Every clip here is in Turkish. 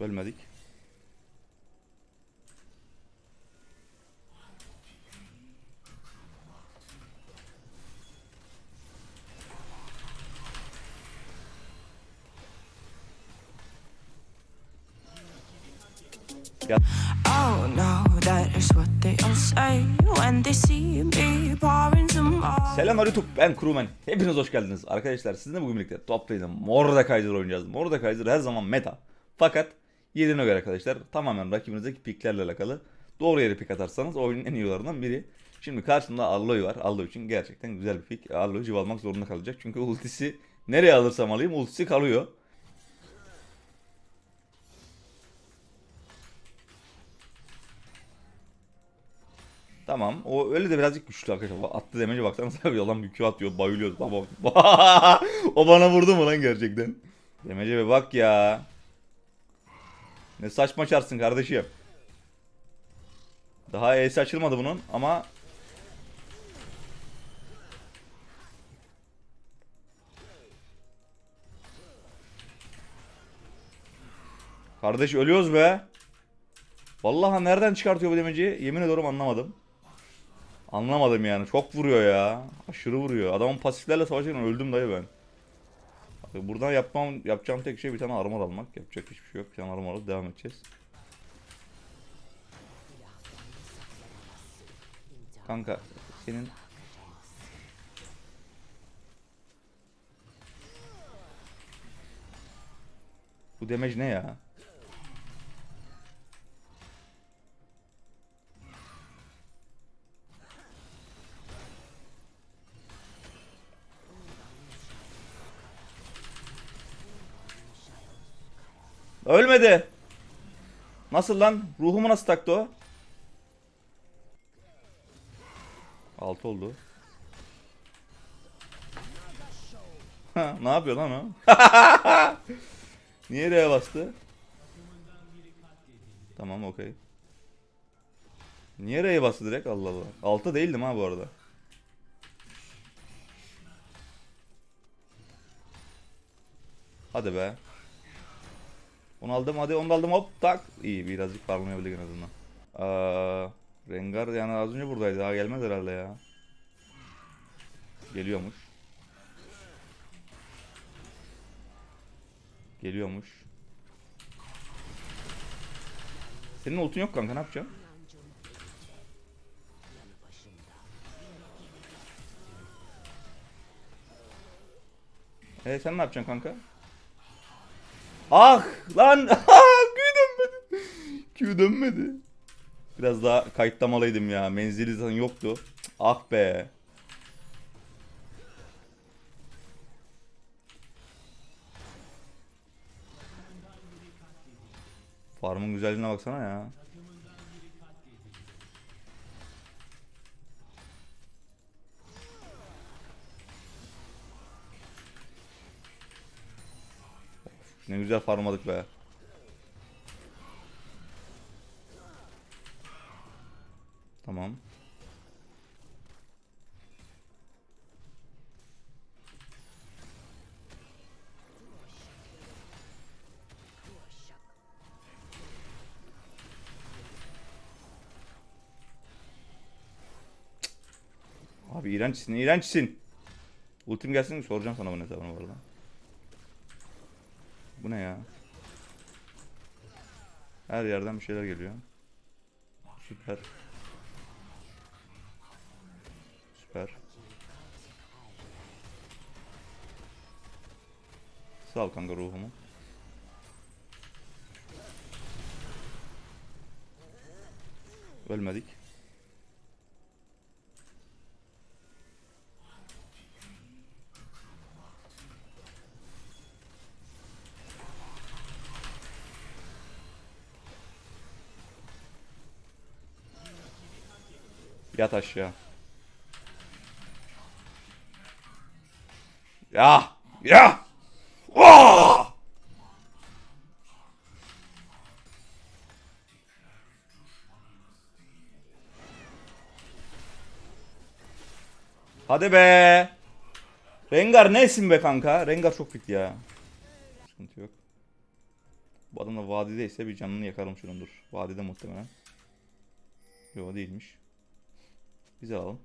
Ölmedik. Oh no, that is what they all say when they see me pouring some. Selamlar YouTube ben Crewman. Hepiniz hoş geldiniz. Arkadaşlar sizinle bugün birlikte top lane'de Mordekaiser oynayacağız. Mordekaiser her zaman meta. Fakat yerine göre arkadaşlar tamamen rakibinizdeki piklerle alakalı. Doğru yere pik atarsanız oyunun en iyi yollarından biri. Şimdi karşımda Arloy var. Arloy için gerçekten güzel bir pik. Arloy'u civ almak zorunda kalacak. Çünkü ultisi nereye alırsam alayım ultisi kalıyor. Tamam. O öyle de birazcık güçlü arkadaşlar. Attı demece baksanıza abi yalan bir Q atıyor. Bayılıyoruz. Baba. o bana vurdu mu lan gerçekten? Demece bir bak ya. Ne saçma çarsın kardeşim. Daha E'si açılmadı bunun ama Kardeş ölüyoruz be. Vallahi nereden çıkartıyor bu demeci? Yemin ediyorum anlamadım. Anlamadım yani. Çok vuruyor ya. Aşırı vuruyor. Adamın pasiflerle savaşırken öldüm dayı ben. Buradan yapmam yapacağım tek şey bir tane armor almak. Yapacak hiçbir şey yok. Bir tane armor alıp devam edeceğiz. Kanka senin Bu damage ne ya? Ölmedi. Nasıl lan? Ruhumu nasıl taktı o? 6 oldu. Ha, ne yapıyor lan o? Niye R'ye bastı? Tamam okey. Niye R'ye bastı direkt? Allah Allah. 6 değildim ha bu arada. Hadi be. Onu aldım hadi onu aldım hop tak. İyi birazcık farmlayabildik en azından. Aa, Rengar yani az önce buradaydı daha gelmez herhalde ya. Geliyormuş. Geliyormuş. Senin ultun yok kanka ne yapacaksın? E sen ne yapacaksın kanka? Ah lan Q dönmedi. Q dönmedi. Biraz daha kayıtlamalıydım ya. Menzili zaten yoktu. Ah be. Farmın güzelliğine baksana ya. Ne güzel farmladık be. Tamam. Abi iğrençsin, iğrençsin. Ultim gelsin soracağım sana bu hesabını bu arada. Bu ne ya? Her yerden bir şeyler geliyor. Süper. Süper. Sağ ol kanka ruhumu. Ölmedik. Yat aşağı. Ya! Ya! Oh! Hadi be! Rengar nesin be kanka? Rengar çok fit ya. Sıkıntı yok. Bu adam da vadideyse bir canını yakarım şunun dur. Vadide muhtemelen. Yo değilmiş. Biz alalım.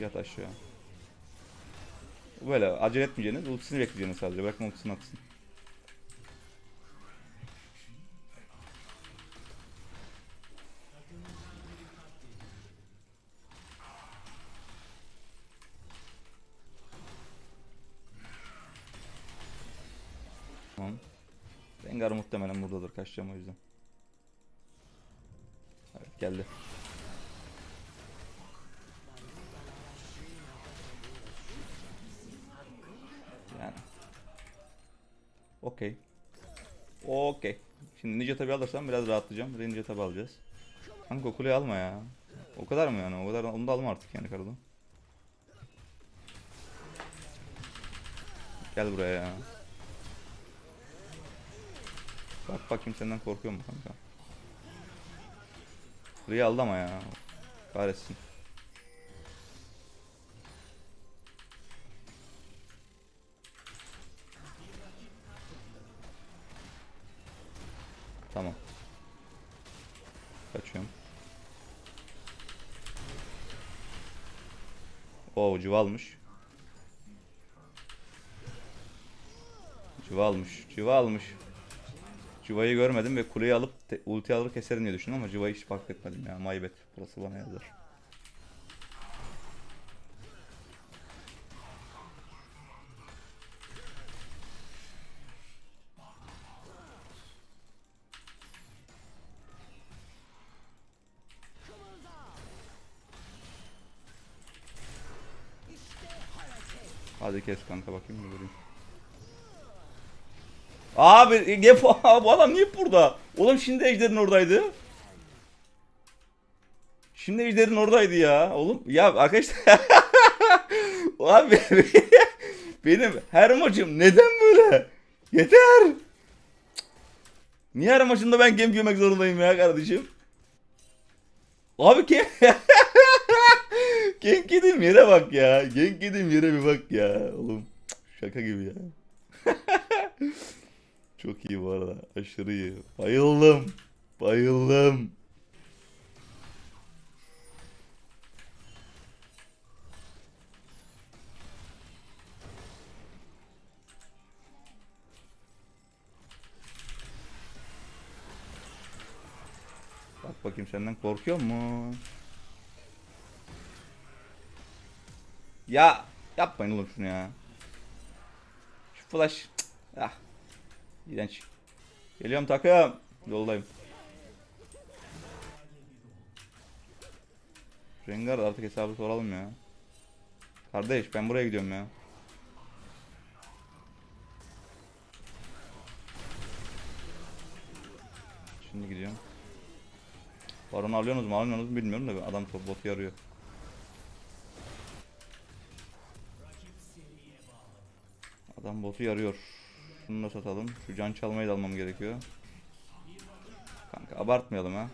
Yat aşağı. Böyle acele etmeyeceğiniz, ultisini bekleyeceğiniz sadece. Bırakma ultisini atsın. Tamam. Rengar muhtemelen buradadır. Kaçacağım o yüzden. Evet geldi. Yani. Okey. Okey. Şimdi Ninja tabi alırsam biraz rahatlayacağım. Ninja tabi alacağız. Kanka kuleyi alma ya. O kadar mı yani? O kadar onu da alma artık yani karıdan. Gel buraya ya. Bak bakayım senden korkuyor mu kanka? Kuleyi aldı ama ya. Kahretsin. Tamam. Kaçıyorum. Oo civalmış. Civalmış. Civalmış. Civayı görmedim ve kuleyi alıp te- ulti alır keserim diye düşündüm ama Civayı hiç fark etmedim ya. Maybet. Burası bana yazar. Hadi kes kanka bakayım bir göreyim. Abi Gep bu adam niye burada? Oğlum şimdi Ejder'in oradaydı. Şimdi Ejder'in oradaydı ya. Oğlum ya arkadaşlar. Abi benim her maçım neden böyle? Yeter. Niye her maçında ben game yemek zorundayım ya kardeşim? Abi ki Genk yediğim yere bak ya. Genk yediğim yere bir bak ya. Oğlum şaka gibi ya. Çok iyi bu arada. Aşırı iyi. Bayıldım. Bayıldım. Bak bakayım senden korkuyor mu? Ya yapmayın oğlum şunu ya. Şu flash. Ah. İğrenç. Geliyorum takım. Yoldayım. Rengar artık hesabı soralım ya. Kardeş ben buraya gidiyorum ya. Şimdi gidiyorum. Baron'u alıyorsunuz mu almıyorsunuz mu bilmiyorum da adam top botu yarıyor. Adam botu yarıyor. Şunu da satalım. Şu can çalmayı da almam gerekiyor. Kanka abartmayalım ha.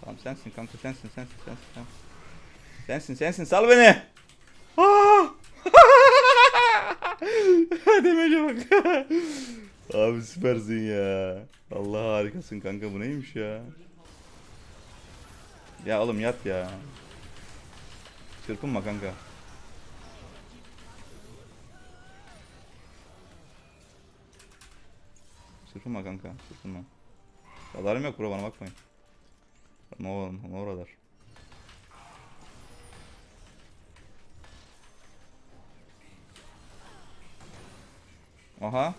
Tamam sensin kanka sensin sensin sensin sensin. Sensin sensin sal beni. Aa! Demece bak. Abi süpersin ya. Allah harikasın kanka bu neymiş ya. Ya oğlum yat ya. Çırpınma kanka. Çırpınma kanka. Çırpınma. Radarım yok bro bana bakmayın. No, no radar. Aha.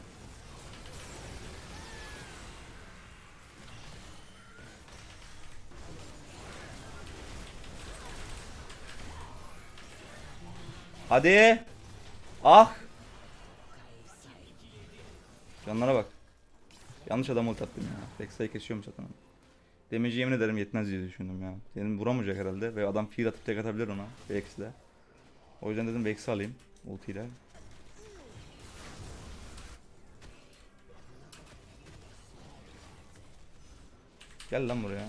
Hadi. Ah. Canlara bak. Yanlış adam ult attım ya. Rexa'yı kesiyorum zaten. Demeci yemin ederim yetmez diye düşündüm ya. Senin vuramayacak herhalde ve adam fear atıp tek atabilir ona. Rex'le. O yüzden dedim Vex'i alayım ultiyle. Gel lan buraya.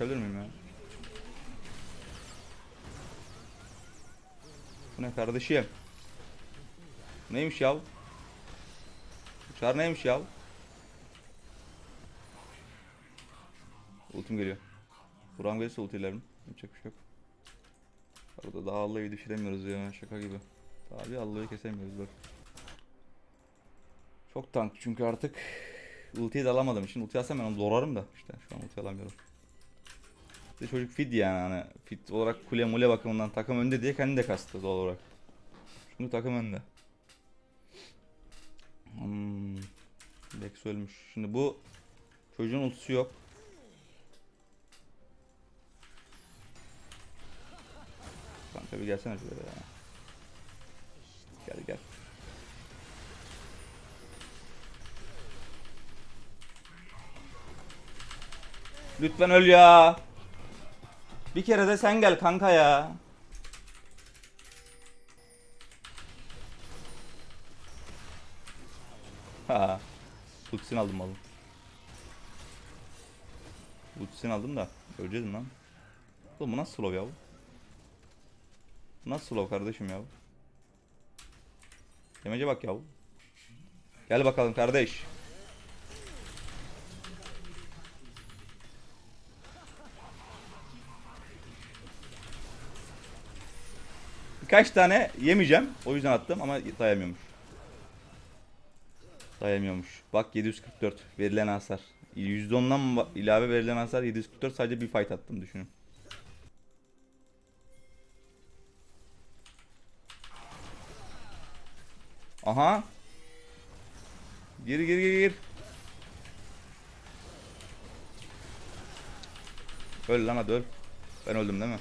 Kaçabilir miyim ya? Bu ne kardeşim? Neymiş yav? Çar neymiş yav? Ultim geliyor. Buram gelirse ultilerim. Yapacak bir şey yok. Arada daha Allah'ı düşüremiyoruz ya şaka gibi. Daha Allah'ı kesemiyoruz bak. Çok tank çünkü artık ultiyi de alamadığım için ulti alsam ben onu doğrarım da işte şu an ulti alamıyorum. De çocuk fit yani hani fit olarak kule mule bakımından takım önde diye kendi de kastı doğal olarak. Şimdi takım önde. Hmm. Lex ölmüş. Şimdi bu çocuğun ultisi yok. Kanka bir gelsene şuraya ya. Gel gel. Lütfen öl ya. Bir kere de sen gel kanka ya. Ha. Ultisini aldım oğlum. Ultisini aldım da öleceğiz lan? Oğlum bu nasıl slow ya bu? Bu Nasıl slow kardeşim ya bu? Demece bak ya bu. Gel bakalım kardeş. Birkaç tane yemeyeceğim. O yüzden attım ama dayamıyormuş. Dayamıyormuş. Bak 744 verilen hasar. %10'dan mı ba- ilave verilen hasar 744 sadece bir fight attım düşünün. Aha. Gir gir gir gir. Öl lan hadi öl. Ben öldüm değil mi?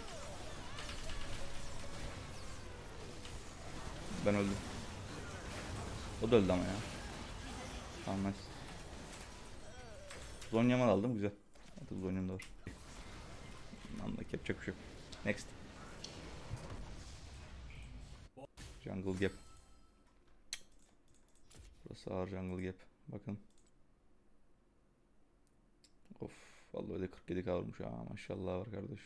Ben öldüm. O da öldü ama ya. Tamam nice. Zonya'mı aldım güzel. Artık Zonya'm da var. Anlık yapacak bir şey. Next. Jungle Gap. Burası ağır Jungle Gap. Bakın. Of. Vallahi öyle 47 kavurmuş ha maşallah var kardeş.